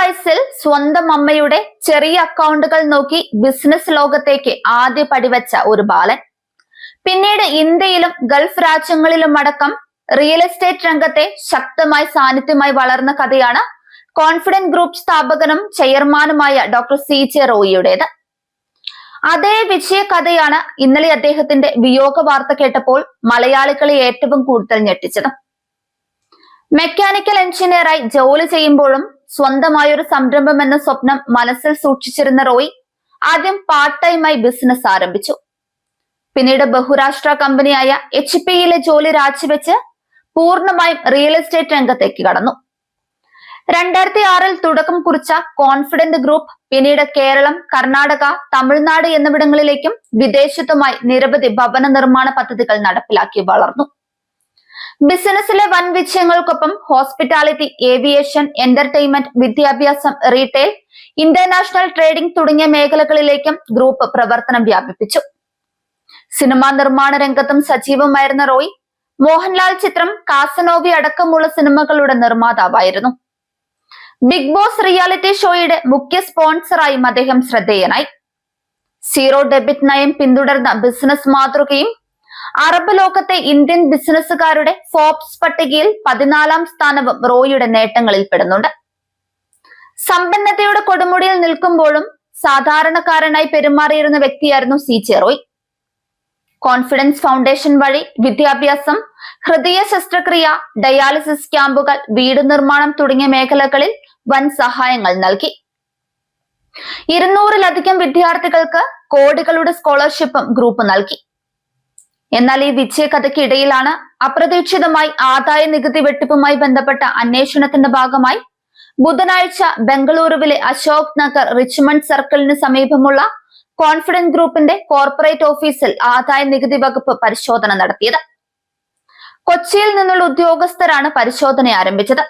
വയസ്സിൽ സ്വന്തം അമ്മയുടെ ചെറിയ അക്കൗണ്ടുകൾ നോക്കി ബിസിനസ് ലോകത്തേക്ക് ആദ്യ പടിവച്ച ഒരു ബാലൻ. പിന്നീട് ഇന്ത്യയിലും ഗൾഫ് രാജ്യങ്ങളിലും അടക്കം റിയൽ എസ്റ്റേറ്റ് രംഗത്തെ ശക്തമായി സാന്നിധ്യമായി വളർന്ന കഥയാണ് കോൺഫിഡന്റ് ഗ്രൂപ്പ് സ്ഥാപകനും ചെയർമാനുമായ ഡോക്ടർ സി ജെ റോയിയുടേത്. അതേ വിജയ കഥയാണ് ഇന്നലെ അദ്ദേഹത്തിന്റെ വിയോഗ വാർത്ത കേട്ടപ്പോൾ മലയാളികളെ ഏറ്റവും കൂടുതൽ ഞെട്ടിച്ചത്. മെക്കാനിക്കൽ എഞ്ചിനീയറായി ജോലി ചെയ്യുമ്പോഴും സ്വന്തമായൊരു സംരംഭം എന്ന സ്വപ്നം മനസ്സിൽ സൂക്ഷിച്ചിരുന്ന റോയ് ആദ്യം പാർട്ട് ടൈമായി ബിസിനസ് ആരംഭിച്ചു. പിന്നീട് ബഹുരാഷ്ട്ര കമ്പനിയായ എച്ച് പിയിലെ ജോലി രാജിവെച്ച് പൂർണമായും റിയൽ എസ്റ്റേറ്റ് രംഗത്തേക്ക് കടന്നു. രണ്ടായിരത്തി ആറിൽ തുടക്കം കുറിച്ച കോൺഫിഡന്റ് ഗ്രൂപ്പ് പിന്നീട് കേരളം കർണാടക തമിഴ്നാട് എന്നിവിടങ്ങളിലേക്കും വിദേശത്തുമായി നിരവധി ഭവന നിർമ്മാണ പദ്ധതികൾ നടപ്പിലാക്കി വളർന്നു. ബിസിനസ്സിലെ വൻ വിജയങ്ങൾക്കൊപ്പം ഹോസ്പിറ്റാലിറ്റി ഏവിയേഷൻ എന്റർടൈൻമെന്റ് വിദ്യാഭ്യാസം റീറ്റെയിൽ ഇന്റർനാഷണൽ ട്രേഡിംഗ് തുടങ്ങിയ മേഖലകളിലേക്കും ഗ്രൂപ്പ് പ്രവർത്തനം വ്യാപിപ്പിച്ചു. സിനിമാ നിർമ്മാണ രംഗത്തും സജീവമായിരുന്ന റോയ് മോഹൻലാൽ ചിത്രം കാസനോവി അടക്കമുള്ള സിനിമകളുടെ നിർമ്മാതാവായിരുന്നു. ബിഗ് ബോസ് റിയാലിറ്റി ഷോയുടെ മുഖ്യ സ്പോൺസറായും അദ്ദേഹം ശ്രദ്ധേയനായി. സീറോ ഡെബിറ്റ് നയം പിന്തുടർന്ന ബിസിനസ് മാതൃകയും അറബ് ലോകത്തെ ഇന്ത്യൻ ബിസിനസ്സുകാരുടെ ഫോബ്സ് പട്ടികയിൽ പതിനാലാം സ്ഥാനവും റോയിയുടെ നേട്ടങ്ങളിൽ പെടുന്നുണ്ട്. സമ്പന്നതയുടെ കൊടുമുടിയിൽ നിൽക്കുമ്പോഴും സാധാരണക്കാരനായി പെരുമാറിയിരുന്ന വ്യക്തിയായിരുന്നു C J Roy. Confidence foundation വഴി വിദ്യാഭ്യാസം ഹൃദയ ശസ്ത്രക്രിയ ഡയാലിസിസ് ക്യാമ്പുകൾ വീട് നിർമ്മാണം തുടങ്ങിയ മേഖലകളിൽ വൻ സഹായങ്ങൾ നൽകി. ഇരുന്നൂറിലധികം വിദ്യാർത്ഥികൾക്ക് കോടികളുടെ സ്കോളർഷിപ്പും ഗ്രൂപ്പ് നൽകി. എന്നാൽ ഈ വിജയകഥയ്ക്കിടയിലാണ് അപ്രതീക്ഷിതമായി ആദായ നികുതി വെട്ടിപ്പുമായി ബന്ധപ്പെട്ട അന്വേഷണത്തിന്റെ ഭാഗമായി ബുധനാഴ്ച ബംഗളൂരുവിലെ അശോക് നഗർ റിച്ച്മണ്ട് സർക്കിളിന് സമീപമുള്ള കോൺഫിഡന്റ് ഗ്രൂപ്പിന്റെ കോർപ്പറേറ്റ് ഓഫീസിൽ ആദായ നികുതി വകുപ്പ് പരിശോധന നടത്തിയത്. കൊച്ചിയിൽ നിന്നുള്ള ഉദ്യോഗസ്ഥരാണ് പരിശോധന ആരംഭിച്ചത്.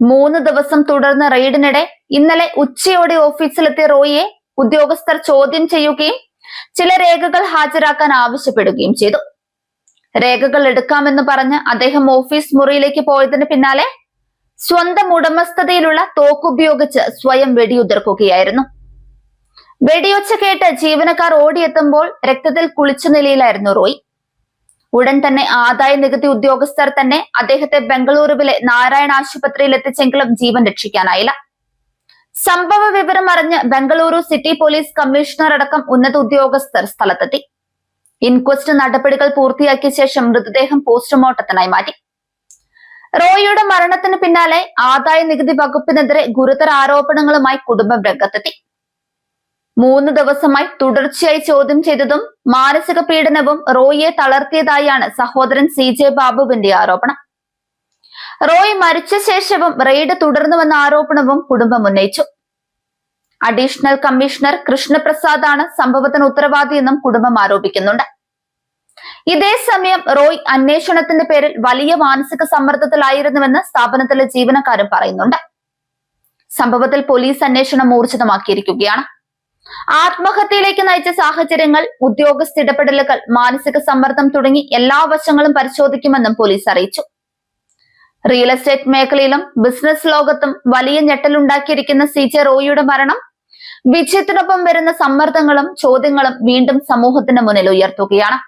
മൂന്ന് ദിവസം തുടർന്ന റെയ്ഡിനിടെ ഇന്നലെ ഉച്ചയോടെ ഓഫീസിലെത്തിയ റോയിയെ ഉദ്യോഗസ്ഥർ ചോദ്യം ചെയ്യുകയും ചില രേഖകൾ ഹാജരാക്കാൻ ആവശ്യപ്പെടുകയും ചെയ്തു. രേഖകൾ എടുക്കാമെന്ന് പറഞ്ഞ് അദ്ദേഹം ഓഫീസ് മുറിയിലേക്ക് പോയതിന് പിന്നാലെ സ്വന്തം ഉടമസ്ഥതയിലുള്ള തോക്കുപയോഗിച്ച് സ്വയം വെടിയുതിർക്കുകയായിരുന്നു. വെടിയൊച്ച കേട്ട് ജീവനക്കാർ ഓടിയെത്തുമ്പോൾ രക്തത്തിൽ കുളിച്ച നിലയിലായിരുന്നു റോയ്. ഉടൻ തന്നെ ആദായ നികുതി ഉദ്യോഗസ്ഥർ തന്നെ അദ്ദേഹത്തെ ബംഗളൂരുവിലെ നാരായണ ആശുപത്രിയിൽ എത്തിച്ചെങ്കിലും ജീവൻ രക്ഷിക്കാനായില്ല. സംഭവ വിവരം അറിഞ്ഞ് ബംഗളൂരു സിറ്റി പോലീസ് കമ്മീഷണർ അടക്കം ഉന്നത ഉദ്യോഗസ്ഥർ സ്ഥലത്തെത്തി. ഇൻക്വസ്റ്റ് നടപടികൾ പൂർത്തിയാക്കിയ ശേഷം മൃതദേഹം പോസ്റ്റ്മോർട്ടത്തിനായി മാറ്റി. റോയിയുടെ മരണത്തിന് പിന്നാലെ ആദായ നികുതി വകുപ്പിനെതിരെ ഗുരുതര ആരോപണങ്ങളുമായി കുടുംബം രംഗത്തെത്തി. മൂന്ന് ദിവസമായി തുടർച്ചയായി ചോദ്യം ചെയ്തതും മാനസിക പീഡനവും റോയിയെ തളർത്തിയതായാണ് സഹോദരൻ സി ജെ ബാബുവിന്റെ ആരോപണം. റോയ് മരിച്ച ശേഷവും റെയ്ഡ് തുടർന്നുവെന്ന ആരോപണവും കുടുംബം ഉന്നയിച്ചു. അഡീഷണൽ കമ്മീഷണർ കൃഷ്ണപ്രസാദ് ആണ് സംഭവത്തിന് ഉത്തരവാദിയെന്നും കുടുംബം ആരോപിക്കുന്നുണ്ട്. ഇതേ സമയം റോയ് അന്വേഷണത്തിന്റെ പേരിൽ വലിയ മാനസിക സമ്മർദ്ദത്തിലായിരുന്നുവെന്ന് സ്ഥാപനത്തിലെ ജീവനക്കാരും പറയുന്നുണ്ട്. സംഭവത്തിൽ പോലീസ് അന്വേഷണം ഊർജിതമാക്കിയിരിക്കുകയാണ്. ആത്മഹത്യയിലേക്ക് നയിച്ച സാഹചര്യങ്ങൾ ഉദ്യോഗസ്ഥ ഇടപെടലുകൾ മാനസിക സമ്മർദ്ദം തുടങ്ങി എല്ലാ വശങ്ങളും പരിശോധിക്കുമെന്നും പോലീസ് അറിയിച്ചു. റിയൽ എസ്റ്റേറ്റ് മേഖലയിലും ബിസിനസ് ലോകത്തും വലിയ ഞെട്ടലുണ്ടാക്കിയിരിക്കുന്ന സി ജെ റോയിയുടെ മരണം വിജയത്തിനൊപ്പം വരുന്ന സമ്മർദ്ദങ്ങളും ചോദ്യങ്ങളും വീണ്ടും സമൂഹത്തിന് മുന്നിൽ ഉയർത്തുകയാണ്.